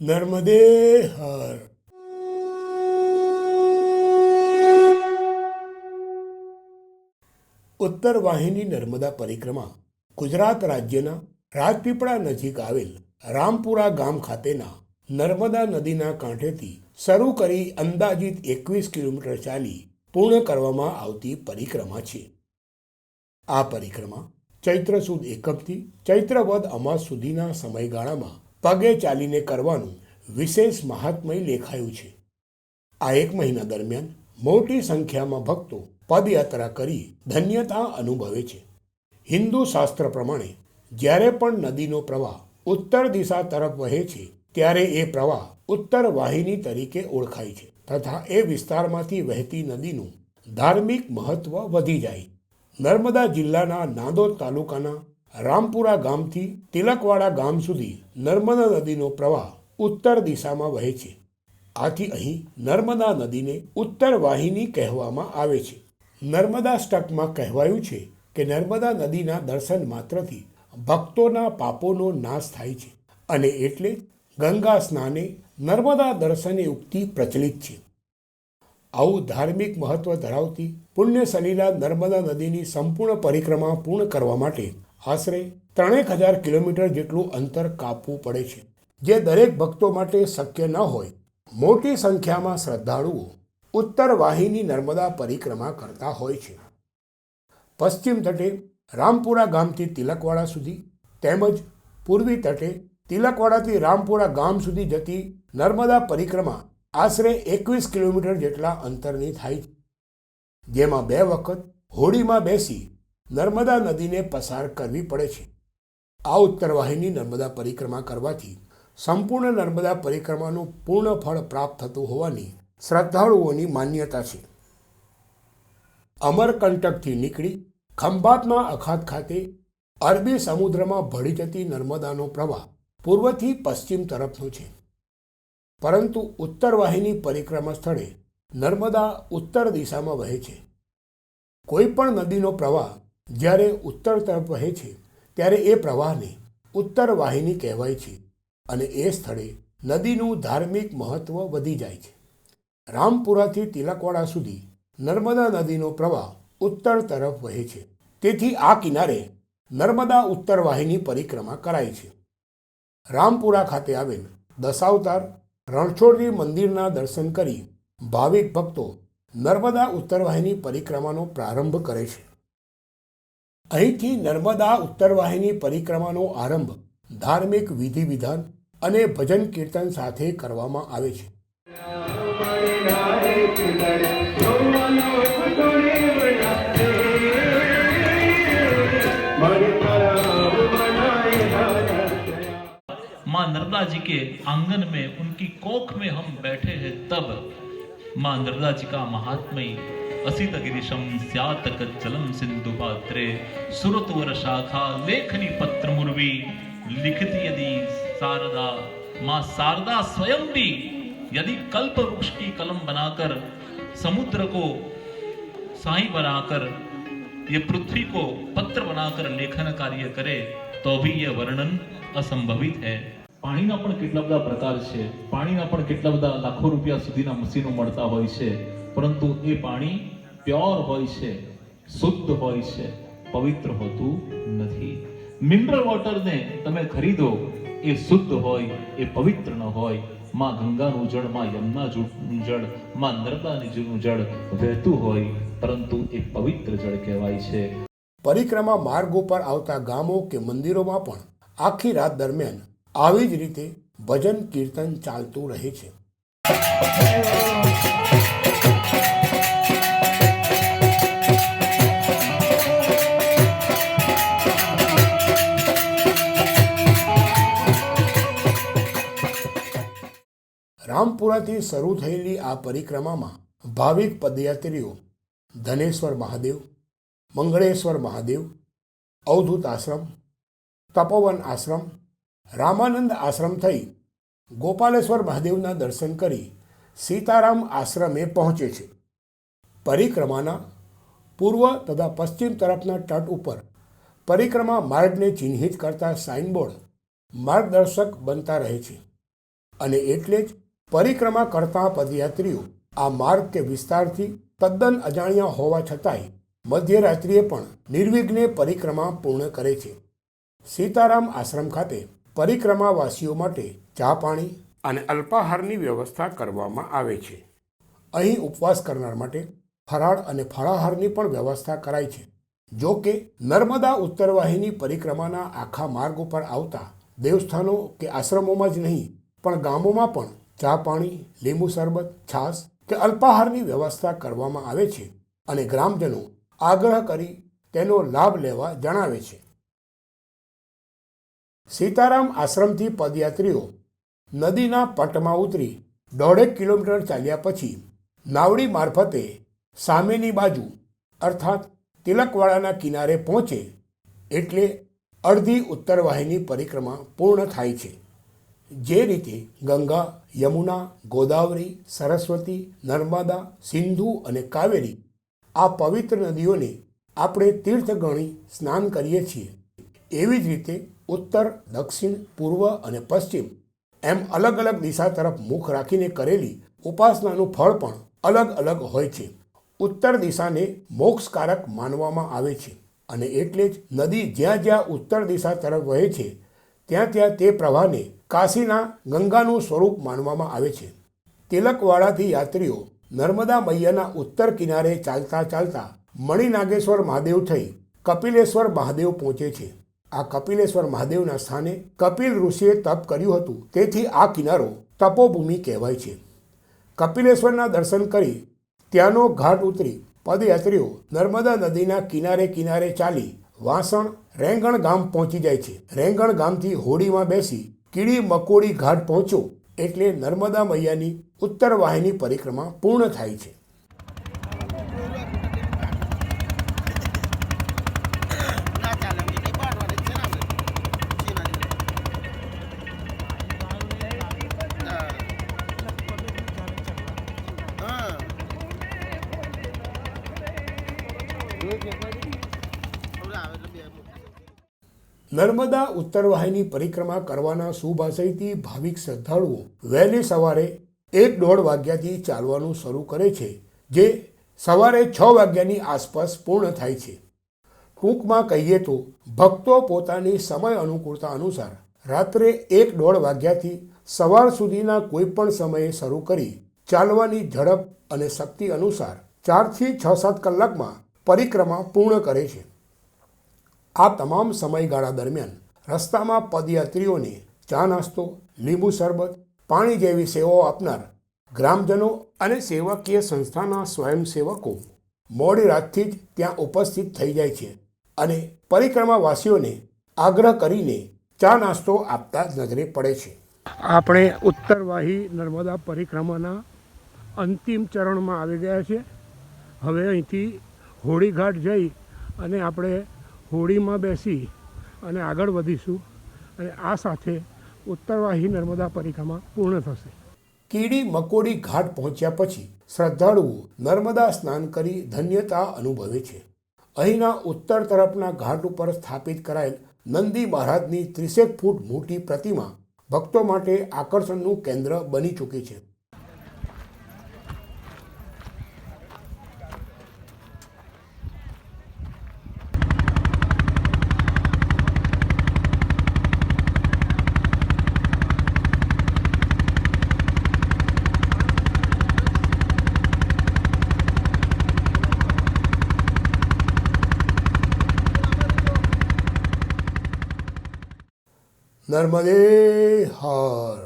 નર્મદે હર. ઉત્તર વાહિની નર્મદા પરિક્રમા ગુજરાત રાજ્યના રાજપીપળા નજીક આવેલ રામપુરા ગામ ખાતેના નર્મદા નદીના કાંઠેથી શરૂ કરી અંદાજિત એકવીસ કિલોમીટર ચાલી પૂર્ણ કરવામાં આવતી પરિક્રમા છે. આ પરિક્રમા ચૈત્ર સુદ એકમથી ચૈત્ર વદ અમાસ સુધીના સમયગાળામાં પગે ચાલીને કરવાનું વિશેષ મહાત્મય લેખાયું છે. આ એક મહિના દરમિયાન મોટી સંખ્યામાં ભક્તો પદયાત્રા કરી ધન્યતા અનુભવે છે. હિન્દુ શાસ્ત્ર પ્રમાણે જ્યારે પણ નદીનો પ્રવાહ ઉત્તર દિશા તરફ વહે છે, ત્યારે એ પ્રવાહ ઉત્તર વાહિની તરીકે ઓળખાય છે તથા એ વિસ્તારમાંથી વહેતી નદીનું ધાર્મિક મહત્વ વધી જાય. નર્મદા જિલ્લાના નાંદોદ તાલુકાના રામપુરા ગામથી તિલકવાડા ગામ સુધી નર્મદા નદીનો પ્રવાહ ઉત્તર દિશામાં વહે છે. આથી અહીં નર્મદા નદીને ઉત્તર વાહિની કહેવામાં આવે છે. નર્મદા સ્ટકમાં કહેવાયું છે કે નર્મદા નદીના દર્શન માત્રથી ભક્તોના પાપોનો નાશ થાય છે અને એટલે ગંગા સ્નાને નર્મદા દર્શને ઉક્તિ પ્રચલિત છે. આવું ધાર્મિક મહત્વ ધરાવતી પુણ્ય સલીલા નર્મદા નદીની સંપૂર્ણ પરિક્રમા પૂર્ણ કરવા માટે આશરે ત્રણેક હજાર કિલોમીટર જેટલું અંતર કાપવું પડે છે. જે દરેક ભક્તો માટે શક્ય ન હોય. મોટી સંખ્યામાં શ્રદ્ધાળુઓ ઉત્તર વાહિની નર્મદા પરિક્રમા કરતા હોય છે. પશ્ચિમ તટે રામપુરા ગામથી તિલકવાડા સુધી તેમજ પૂર્વી તટે તિલકવાડાથી રામપુરા ગામ સુધી જતી નર્મદા પરિક્રમા આશરે એકવીસ કિલોમીટર જેટલા અંતરની થાય છે. જેમાં બે વખત હોડીમાં બેસી નર્મદા નદીને પસાર કરવી પડે છે. આ ઉત્તરવાહિની નર્મદા પરિક્રમા કરવાથી સંપૂર્ણ નર્મદા પરિક્રમાનું પૂર્ણ ફળ પ્રાપ્ત થતું હોવાની શ્રદ્ધાળુઓની માન્યતા છે. અમરકંટકથી નીકળી ખંભાતના અખાત ખાતે અરબી સમુદ્રમાં ભળી જતી નર્મદાનો પ્રવાહ પૂર્વથી પશ્ચિમ તરફનો છે. પરંતુ ઉત્તર વાહિની પરિક્રમા સ્થળે નર્મદા ઉત્તર દિશામાં વહે છે. કોઈ પણ નદીનો પ્રવાહ જ્યારે ઉત્તર તરફ વહે છે, ત્યારે એ પ્રવાહને ઉત્તર વાહિની કહેવાય છે અને એ સ્થળે નદીનું ધાર્મિક મહત્વ વધી જાય છે. રામપુરાથી તિલકવાડા સુધી નર્મદા નદીનો પ્રવાહ ઉત્તર તરફ વહે છે. તેથી આ કિનારે નર્મદા ઉત્તર વાહિની પરિક્રમા કરાય છે. રામપુરા ખાતે આવેલ દશાવતાર રણછોડજી મંદિરના દર્શન કરી ભાવિક ભક્તો નર્મદા ઉત્તર વાહિની પરિક્રમાનો પ્રારંભ કરે છે. અહીંથી નર્મદા ઉત્તર વાહિની પરિક્રમાનો આરંભ ધાર્મિક વિધિ વિધાન અને ભજન કીર્તન સાથે કરવામાં આવે છે माँ नर्मदा जी के आंगन में उनकी कोख में हम बैठे हैं तब माँ नर्मदा जी का महात्मय असितगिरिशं सिंधु पात्रे। सिन्धुपात्रे सुरतोरशाखा लेखनी पत्रमुर्वी लिखित यदि शारदा, माँ शारदा स्वयं भी। यदि कल्प वृक्ष की कलम बनाकर, समुद्र को साई बनाकर, ये पृथ्वी को पत्र बनाकर लेखन कार्य करे तो भी यह वर्णन असंभवित है। પાણીના પણ કેટલા બધા પ્રકાર છે. પાણીના પણ કેટલા બધા લાખો રૂપિયા સુધીના મશીનો મળતા હોય છે. પરંતુ એ પાણી પ્યોર હોય છે, શુદ્ધ હોય છે, પવિત્ર હોતું નથી. મિનરલ વોટરને તમે ખરીદો, એ શુદ્ધ હોય, એ પવિત્ર ન હોય. માં ગંગાનું જળ, માં યમુના જળ, માં નર્મદાનું જળ વહેતું હોય, પરંતુ એ પવિત્ર જળ કહેવાય છે. પરિક્રમા માર્ગ ઉપર આવતા ગામો કે મંદિરોમાં પણ આખી રાત દરમિયાન આવી જ રીતે ભજન કીર્તન ચાલતું રહે છે. રામપુરાથી શરૂ થયેલી આ પરિક્રમામાં ભાવિક પદયાત્રીઓ ધનેશ્વર મહાદેવ, મંગળેશ્વર મહાદેવ, અવધૂત આશ્રમ, તપોવન આશ્રમ રામાનંદ આશ્રમ થઈ ગોપાલેશ્વર મહાદેવના દર્શન કરી સીતારામ આશ્રમે પહોંચે છે. પરિક્રમાના પૂર્વ તથા પશ્ચિમ તરફના તટ ઉપર પરિક્રમા માર્ગને ચિહ્નિત કરતા સાઇનબોર્ડ માર્ગદર્શક બનતા રહે છે અને એટલે જ પરિક્રમા કરતા પદયાત્રીઓ આ માર્ગ કે વિસ્તારથી તદ્દન અજાણ્યા હોવા છતાંય મધ્યરાત્રિએ પણ નિર્વિઘ્ને પરિક્રમા પૂર્ણ કરે છે. સીતારામ આશ્રમ ખાતે પરિક્રમાવાસીઓ માટે ચા પાણી અને અલ્પાહારની વ્યવસ્થા કરવામાં આવે છે. અહીં ઉપવાસ કરનાર માટે ફરાળ અને ફળાહારની પણ વ્યવસ્થા કરાઈ છે. જો કે નર્મદા ઉત્તરવાહિની પરિક્રમાના આખા માર્ગ ઉપર આવતા દેવસ્થાનો કે આશ્રમોમાં જ નહીં પણ ગામોમાં પણ ચા પાણી લીંબુ શરબત છાશ કે અલ્પાહારની વ્યવસ્થા કરવામાં આવે છે અને ગ્રામજનો આગ્રહ કરી તેનો લાભ લેવા જણાવે છે. સીતારામ આશ્રમથી પદયાત્રીઓ નદીના પટમાં ઉતરી દોઢેક કિલોમીટર ચાલ્યા પછી નાવડી મારફતે સામેની બાજુ, અર્થાત તિલકવાડાના કિનારે પહોંચે એટલે અડધી ઉત્તરવાહિની પરિક્રમા પૂર્ણ થાય છે. જે રીતે ગંગા, યમુના, ગોદાવરી, સરસ્વતી, નર્મદા, સિંધુ અને કાવેરી આ પવિત્ર નદીઓને આપણે તીર્થ ગણી સ્નાન કરીએ છીએ. એવી જ રીતે ઉત્તર, દક્ષિણ, પૂર્વ અને પશ્ચિમ એમ અલગ અલગ દિશા તરફ મુખ રાખીને કરેલી ઉપાસનાનું ફળ પણ અલગ અલગ હોય છે. ઉત્તર દિશાને મોક્ષકારક માનવામાં આવે છે અને એટલે જ નદી જ્યાં જ્યાં ઉત્તર દિશા તરફ વહે છે, ત્યાં ત્યાં તે પ્રવાહને કાશીના ગંગાનું સ્વરૂપ માનવામાં આવે છે. તિલકવાડાથી યાત્રીઓ નર્મદા મૈયાના ઉત્તર કિનારે ચાલતા ચાલતા મણિનાગેશ્વર મહાદેવ થઈ કપિલેશ્વર મહાદેવ પહોંચે છે. આ કપિલેશ્વર મહાદેવના સ્થાને કપિલ ઋષિએ તપ કર્યું હતું. તેથી આ કિનારો તપોભૂમિ કહેવાય છે. કપિલેશ્વરના દર્શન કરી ત્યાંનો ઘાટ ઉતરી પદયાત્રીઓ નર્મદા નદીના કિનારે કિનારે ચાલી વાસણ રેંગણ ગામ પહોંચી જાય છે. રેંગણ ગામથી હોડીમાં બેસી કીડી મકોડી ઘાટ પહોંચો એટલે નર્મદા મૈયાની ઉત્તર વાહિની પરિક્રમા પૂર્ણ થાય છે. હવે ઉત્તર વાહિની નર્મદા પરિક્રમા કરવાના શુભ આશયથી ભાવિક શ્રદ્ધાળુઓ વહેલી સવારે એક દોઢ વાગ્યાથી ચાલવાનું શરૂ કરે છે, જે સવારે છ વાગ્યાની આસપાસ પૂર્ણ થાય છે. ટૂંકમાં કહીએ તો, ભક્તો પોતાની સમય અનુકૂળતા અનુસાર રાત્રે એક દોઢ વાગ્યાથી સવાર સુધીના કોઈપણ સમયે શરૂ કરી ચાલવાની ઝડપ અને શક્તિ અનુસાર ચારથી છ સાત કલાકમાં પરિક્રમા પૂર્ણ કરે છે. આ તમામ સમયગાળા દરમિયાન રસ્તામાં પદયાત્રીઓને ચા નાસ્તો, લીંબુ શરબત, પાણી જેવી સેવાઓ આપનાર ગ્રામજનો અને સેવાકીય સંસ્થાના સ્વયંસેવકો મોડી રાતથી જ ત્યાં ઉપસ્થિત થઈ જાય છે અને પરિક્રમાવાસીઓને આગ્રહ કરીને ચા નાસ્તો આપતા નજરે પડે છે. આપણે ઉત્તરવાહી નર્મદા પરિક્રમાના અંતિમ ચરણમાં આવી ગયા છે. હવે અહીંથી હોળીઘાટ જઈ અને આપણે હોળીમાં બેસી અને આગળ વધીશું અને આ સાથે ઉત્તરવાહી નર્મદા પરિક્રમા પૂર્ણ થશે. કીડી મકોડી ઘાટ પહોંચ્યા પછી શ્રદ્ધાળુઓ નર્મદા સ્નાન કરી ધન્યતા અનુભવે છે. અહીંના ઉત્તર તરફના ઘાટ ઉપર સ્થાપિત કરાયેલ નંદી મહારાજની ત્રીસેક ફૂટ મોટી પ્રતિમા ભક્તો માટે આકર્ષણનું કેન્દ્ર બની ચૂકી છે. નર્મદે હર